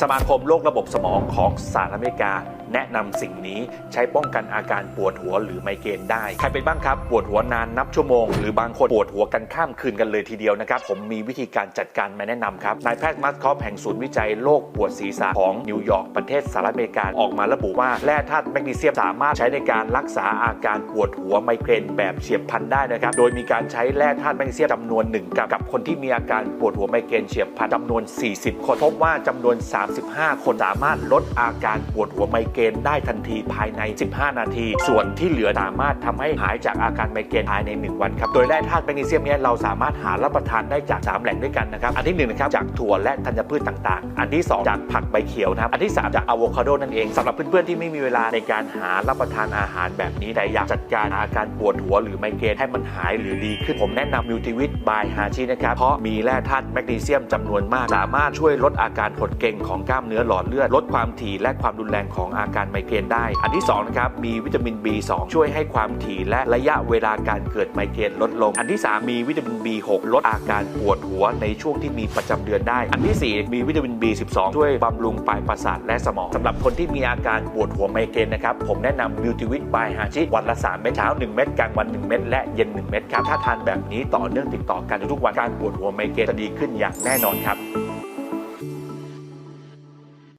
สมาคมโรคระบบสมองของสหรัฐอเมริกาแนะนำสิ่งนี้ใช้ป้องกันอาการปวดหัวหรือไมเกรนได้ ใครเป็นบ้างครับปวดหัวนานนับชั่วโมง หรือบางคนปวดหัวกันข้ามคืนกันเลยทีเดียวนะครับ ผมมีวิธีการจัดการมาแนะนำครับนายแพทย์มัสคอฟแห่งศูนย์วิจัยโรคปวดศีรษะของนิวยอร์กประเทศสหรัฐอเมริกาออกมาระบุว่าแร่ธาตุแมกนีเซียมสามารถใช้ในการรักษาอาการปวดหัวไมเกรนแบบเฉียบพลันได้นะครับโดยมีการใช้แร่ธาตุแมกนีเซียมจำนวนหนึ่งกับกับคนที่มีอาการปวดหัวไมเกรนเฉียบพลันจำนวน 40 คนพบว่าจำนวน 35 คนสามารถลดอาการปวดหัวไมเกรนได้ทันทีภายใน 15 นาที ส่วนที่เหลือสามารถทำให้หายจากอาการไมเกรนภายใน 1 วันครับ โดยแร่ธาตุแมกนีเซียมนี้เราสามารถหารับประทานได้จาก 3 แหล่งด้วยกันนะครับ อันที่1นงนะครับจากถั่วและธัญพืชต่างๆ อันที่ 2 จากผักใบเขียวนะครับ อันที่ 3 จากอะโวคาโดนั่นเองสำหรับเพื่อนๆที่ไม่มีเวลาในการหารับประทานอาหารแบบนี้แต่อยากจัดการอาการปวดหัวหรือไมเกรนให้มันหายหรือดีขึ้นผมแนะนำมิวติวิตบายฮาชินะครับเพราะมีแร่ธาตุแมกนีเซียมจำนวนมาก สามารถช่วยลดอาการหดเกร็งของกล้ามเนื้อหลอดเลือดลดความถี่และความรุนแรงของอาการไมเกรนได้ อันที่2นะครับมีวิตามิน B2 ช่วยให้ความถี่และระยะเวลาการเกิดไมเกรนลดลง อันที่ 3 มีวิตามิน B6 ลดอาการปวดหัวในช่วงที่มีประจำเดือนได้ อันที่ 4 มีวิตามิน B12 ช่วยบำรุงปลายประสาทและสมองสำหรับคนที่มีอาการปวดหัวไมเกรนนะครับผมแนะนำมิวติวิตบายฮาชิวันละ 3 เม็ดเช้า 1 เม็ดกลางวัน 1 เม็ดและเย็น 1 เม็ดครับถ้าทานแบบนี้ต่อเนื่องติดต่อกันทุกๆวันการปวดหัวไมเกรนจะดีขึ้นอย่างแน่นอนครับ